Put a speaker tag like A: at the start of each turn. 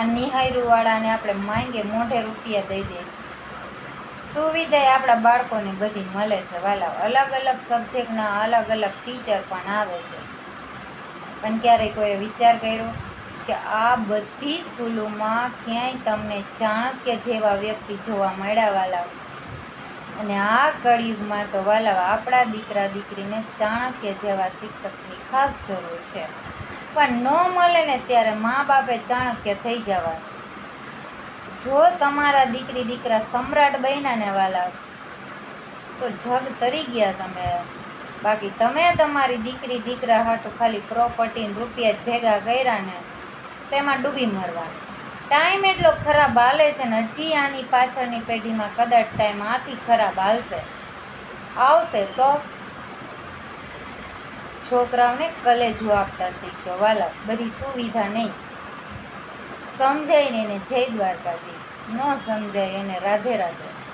A: આ નિહાયરુવાળાને આપણે માંગે મોઢે રૂપિયા દઈ દઈશું. સુવિધા આપણા બાળકોને બધી મળે છે વાલા અલગ અલગ સબ્જેક્ટના અલગ અલગ ટીચર પણ આવે છે. પણ ક્યારેય કોઈએ વિચાર કર્યો કે આ બધી સ્કૂલોમાં ક્યાંય તમને ચાણક્ય જેવા વ્યક્તિ જોવા મળ્યા વાલા અને આ કળિયુગમાં તો વાલા આપણા દીકરા દીકરીને ચાણક્ય જેવા શિક્ષકની ખાસ જરૂર છે. પણ ન મળે ને ત્યારે મા બાપે ચાણક્ય થઈ જવા જો તમારા દીકરી દીકરા સમ્રાટ બન્યા વાલા, તો જગ તરી ગયા તમે. બાકી તમે તમારી દીકરી દીકરા હાટું ખાલી પ્રોપર્ટી રૂપિયા જ ભેગા કર્યા ને તેમાં ડૂબી મરવા ટાઈમ એટલો ખરાબ હાલે છે ને, હજી આની પાછળની પેઢીમાં કદાચ ટાઈમ આથી ખરાબ હાલશે. આવશે તો છોકરાઓને કલેજો આપતા શીખજો. વાલા, બધી સુવિધા નહીં. સમજાય ને એને જય દ્વારકાધીશ. ન સમજાય એને રાધે રાધે.